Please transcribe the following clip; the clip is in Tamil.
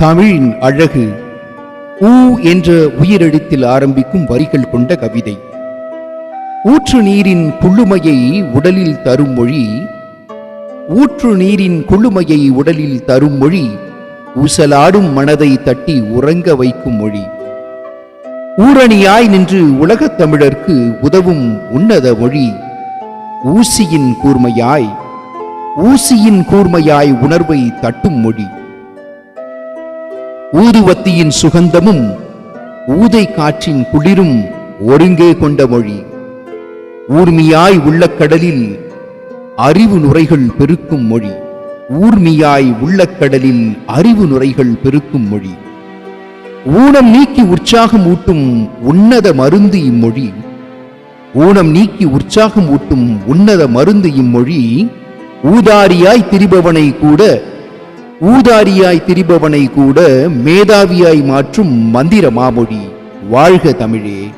தமிழின் அழகு. ஊ என்ற உயிரெழுத்தில் ஆரம்பிக்கும் வரிகள் கொண்ட கவிதை. ஊற்று நீரின் குள்ளுமையை உடலில் தரும் மொழி. ஊற்று நீரின் குழுமையை உடலில் தரும் மொழி. ஊசலாடும் மனதை தட்டி உறங்க வைக்கும் மொழி. ஊரணியாய் நின்று உலகத் தமிழர்க்கு உதவும் உன்னத மொழி. ஊசியின் கூர்மையாய். ஊசியின் கூர்மையாய் உணர்வை தட்டும் மொழி. ஊதுவத்தியின் சுகந்தமும் ஊதை காற்றின் குளிரும் ஒருங்கே கொண்ட மொழி. ஊர்மியாய் உள்ள கடலில் அறிவு நுரைகள் பெருக்கும் மொழி. ஊர்மியாய் உள்ள கடலில் அறிவு நுரைகள் பெருக்கும் மொழி. ஊனம் நீக்கி உற்சாகம் ஊட்டும் உன்னத மருந்து இம்மொழி. ஊனம் நீக்கி உற்சாகம் ஊட்டும் உன்னத மருந்து இம்மொழி. ஊதாரியாய் திரிபவனை கூட ஊதாரியாய் திரிபவனை கூட மேதாவியாய் மாற்றும் மந்திர மாமொழி. வாழ்க தமிழே.